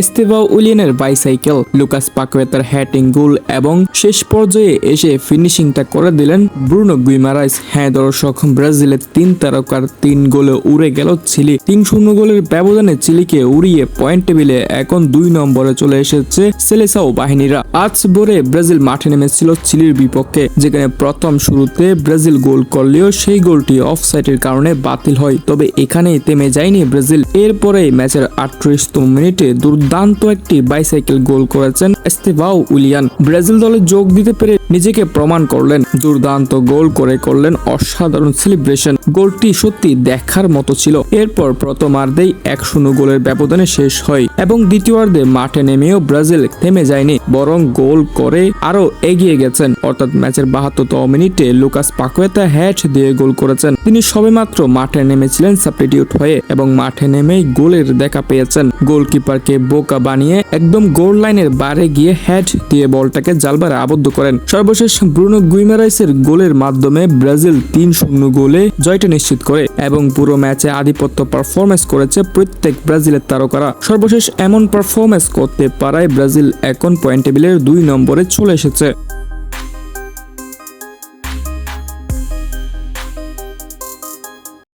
Estêvão উলিয়ানের bicycle, Lucas পাকুয়েতার হ্যাটিং গোল এবং শেষ পর্যায়ে এসে ফিনিশিংটা করে দিলেন ব্রুনো গুইমারাইস হ্যাঁ দর্শক, ব্রাজিলের তিন তারকার তিন গোলে উড়ে গেল চিলি। তিন শূন্য গোলের ব্যবধানে চিলিকে উড়িয়ে পয়েন্ট টেবিলে এখন দুই নম্বরে চলে এসেছে সেলেসাও বাহিনীরা। আজ ভোরে ব্রাজিল মাঠে নেমেছিল চিলির বিপক্ষে, যেখানে প্রথম শুরুতে ব্রাজিল গোল করলেও সেই গোলটি অফসাইডের কারণে বাতিল হয়। তবে এখানেই থেমে যায়নি ব্রাজিল। এরপরে ম্যাচের আটত্রিশতম মিনিটে দুর্দান্ত একটি বাইসাইকেল গোল করেছেন এস্তেভাও উলিয়ান। ব্রাজিল দলে যোগ দিতে পেরে নিজেকে প্রমাণ করলেন। দুর্দান্ত গোল করে করলেন অসাধারণ সেলিব্রেশন গোলটি সত্যি দেখার মতো ছিল। এরপর প্রথমার্ধেই এক শূন্য গোলের ব্যবধানে শেষ হয় এবং দ্বিতীয়ার্ধে মাঠে নেমেও ব্রাজিল থেমে যায়নি, বরং গোল করে আরও এগিয়ে গেছেন। অর্থাৎ ম্যাচের বাহাত্তরতম মিনিটে লুকাস পাকুয়েতা হ্যাট দিয়ে গোল করেছেন। তিনি সবেমাত্র মাঠে নেমেছিলেন সাবস্টিটিউট হয়ে এবং মাঠে নেমেই গোলের দেখা পেয়েছেন। গোলকিপারকে বোকা বানিয়ে একদম গোল লাইনের বারে গিয়ে হ্যাট দিয়ে বলটাকে জালবারে আবদ্ধ করেন। সর্বশেষ ব্রুনো গুইমারাইসের গোলের মাধ্যমে ব্রাজিল তিন শূন্য গোলে জয়টা নিশ্চিত করে এবং পুরো ম্যাচে আধিপত্য পারফরমেন্স করেছে প্রত্যেক ব্রাজিলের তারকারা। সর্বশেষ এমন পারফরমেন্স করতে পারায় ব্রাজিল এখন পয়েন্ট টেবিলের দুই নম্বরে চলে এসেছে।